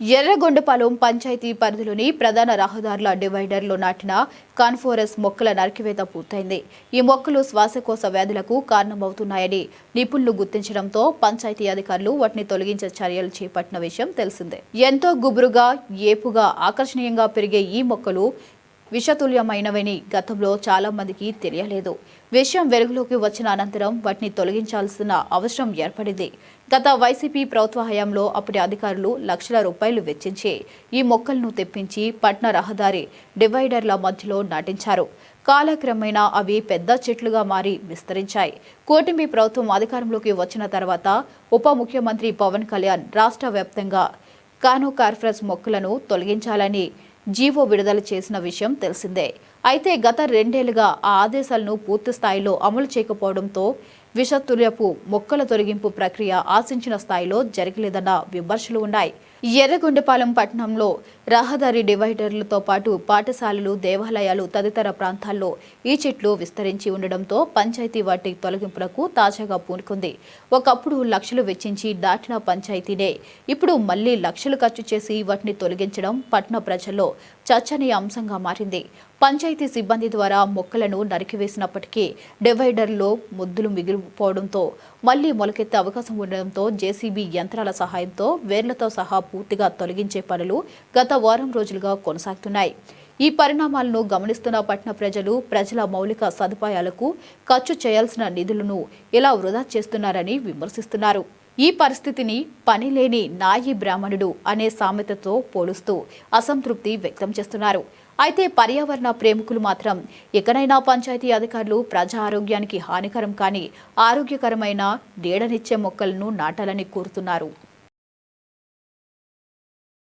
ఎర్రగొండపాలెం పంచాయతీ పరిధిలోని ప్రధాన రహదారుల డివైడర్లో నాటిన కాన్ఫోరస్ మొక్కల నరికివేత పూర్తయింది. ఈ మొక్కలు శ్వాసకోశ వ్యాధులకు కారణమవుతున్నాయని నిపుణులు గుర్తించడంతో పంచాయతీ అధికారులు వాటిని తొలగించే చర్యలు చేపట్టిన విషయం తెలిసిందే. ఎంతో గుబురుగా ఏపుగా ఆకర్షణీయంగా పెరిగే ఈ మొక్కలు విషతుల్యమైనవని గతంలో చాలా మందికి తెలియలేదు. విషయం వెలుగులోకి వచ్చిన అనంతరం వాటిని తొలగించాల్సిన అవసరం ఏర్పడింది. గత వైసీపీ ప్రభుత్వ హయాంలో అప్పటి అధికారులు లక్షల రూపాయలు వెచ్చించి ఈ మొక్కలను తెప్పించి పట్న రహదారి డివైడర్ల మధ్యలో నాటించారు. కాలక్రమేణా అవి పెద్ద చెట్లుగా మారి విస్తరించాయి. కూటమి ప్రభుత్వం అధికారంలోకి వచ్చిన తర్వాత ఉప ముఖ్యమంత్రి పవన్ కళ్యాణ్ రాష్ట్ర వ్యాప్తంగా కాను కార్ఫరస్ మొక్కలను తొలగించాలని జీవో విడుదల చేసిన విషయం తెలిసిందే. అయితే గత రెండేళ్ళుగా ఆ ఆదేశాలను పూర్తి స్థాయిలో అమలు చేయకపోవడంతో విషతుల్యపు మొక్కల తొలగింపు ప్రక్రియ ఆశించిన స్థాయిలో జరగలేదన్న విమర్శలు ఉన్నాయి. ఎర్రగొండపాలెం పట్టణంలో రహదారి డివైడర్లతో పాటు పాఠశాలలు దేవాలయాలు తదితర ప్రాంతాల్లో ఈ చెట్లు విస్తరించి ఉండడంతో పంచాయతీ వాటి తొలగింపులకు తాజాగా పూనుకుంది. ఒకప్పుడు లక్షలు వెచ్చించి దాటిన పంచాయతీనే. ఇప్పుడు మళ్ళీ లక్షలు ఖర్చు చేసి వాటిని తొలగించడం పట్టణ ప్రజల్లో చర్చనీయ అంశంగా మారింది. పంచాయతీ సిబ్బంది ద్వారా మొక్కలను నరికివేసినప్పటికీ డివైడర్లో ముద్దులు మిగిలిపోవడంతో మళ్ళీ మొలకెత్తే అవకాశం ఉండడంతో జేసీబీ యంత్రాల సహాయంతో వేర్లతో సహా పూర్తిగా తొలగించే పనులు గత వారం రోజులుగా కొనసాగుతున్నాయి. ఈ పరిణామాలను గమనిస్తున్న పట్టణ ప్రజలు ప్రజల మౌలిక సదుపాయాలకు ఖర్చు చేయాల్సిన నిధులను ఇలా వృధా చేస్తున్నారని విమర్శిస్తున్నారు. ఈ పరిస్థితిని పనిలేని నాయి బ్రాహ్మణుడు అనే సామెతతో పోలుస్తూ అసంతృప్తి వ్యక్తం చేస్తున్నారు. అయితే పర్యావరణ ప్రేమికులు మాత్రం ఎక్కడైనా పంచాయతీ అధికారులు ప్రజా ఆరోగ్యానికి హానికరం కానీ ఆరోగ్యకరమైన నీడనిచ్చే మొక్కలను నాటాలని కోరుతున్నారు.